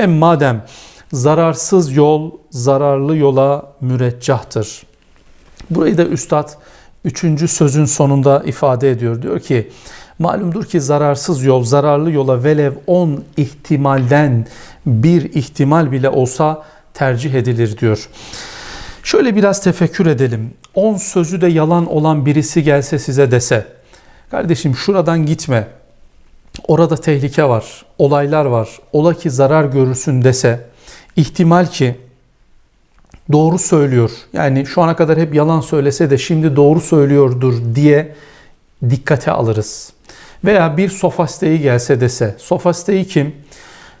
Hem madem zararsız yol zararlı yola müreccahtır. Burayı da üstad üçüncü sözün sonunda ifade ediyor. Diyor ki malumdur ki zararsız yol zararlı yola velev 10 ihtimalden bir ihtimal bile olsa tercih edilir diyor. Şöyle biraz tefekkür edelim. 10 sözü de yalan olan birisi gelse size dese kardeşim şuradan gitme. Orada tehlike var, olaylar var. Ola ki zarar görürsün dese ihtimal ki doğru söylüyor. Yani şu ana kadar hep yalan söylese de şimdi doğru söylüyordur diye dikkate alırız. Veya bir sofasteyi gelse dese, sofasteyi kim?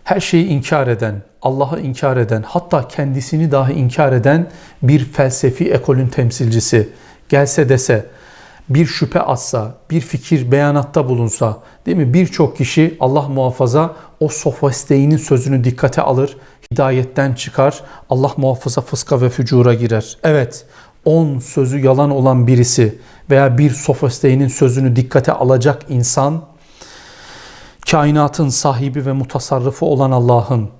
Her şeyi inkar eden, Allah'ı inkar eden, hatta kendisini dahi inkar eden bir felsefi ekolün temsilcisi gelse dese, bir şüphe atsa, bir fikir beyanatta bulunsa, değil mi? Birçok kişi Allah muhafaza o sofasteğinin sözünü dikkate alır, hidayetten çıkar, Allah muhafaza fıska ve fücura girer. Evet, 10 sözü yalan olan birisi veya bir sofasteğinin sözünü dikkate alacak insan, kainatın sahibi ve mutasarrıfı olan Allah'ın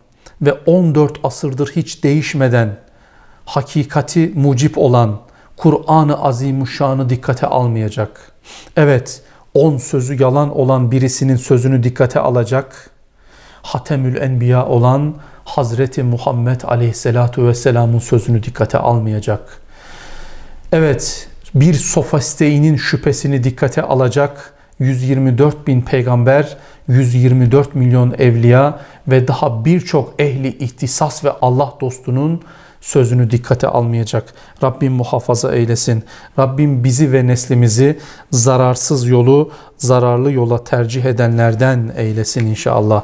ve 14 asırdır hiç değişmeden hakikati mucip olan Kur'an-ı Azimuşşan'ı dikkate almayacak. Evet, 10 sözü yalan olan birisinin sözünü dikkate alacak. Hatemül Enbiya olan Hazreti Muhammed Aleyhisselatu Vesselam'ın sözünü dikkate almayacak. Evet, bir sofasteğinin şüphesini dikkate alacak 124 bin peygamber, 124 milyon evliya ve daha birçok ehli ihtisas ve Allah dostunun sözünü dikkate almayacak. Rabbim muhafaza eylesin. Rabbim bizi ve neslimizi zararsız yolu zararlı yola tercih edenlerden eylesin inşallah.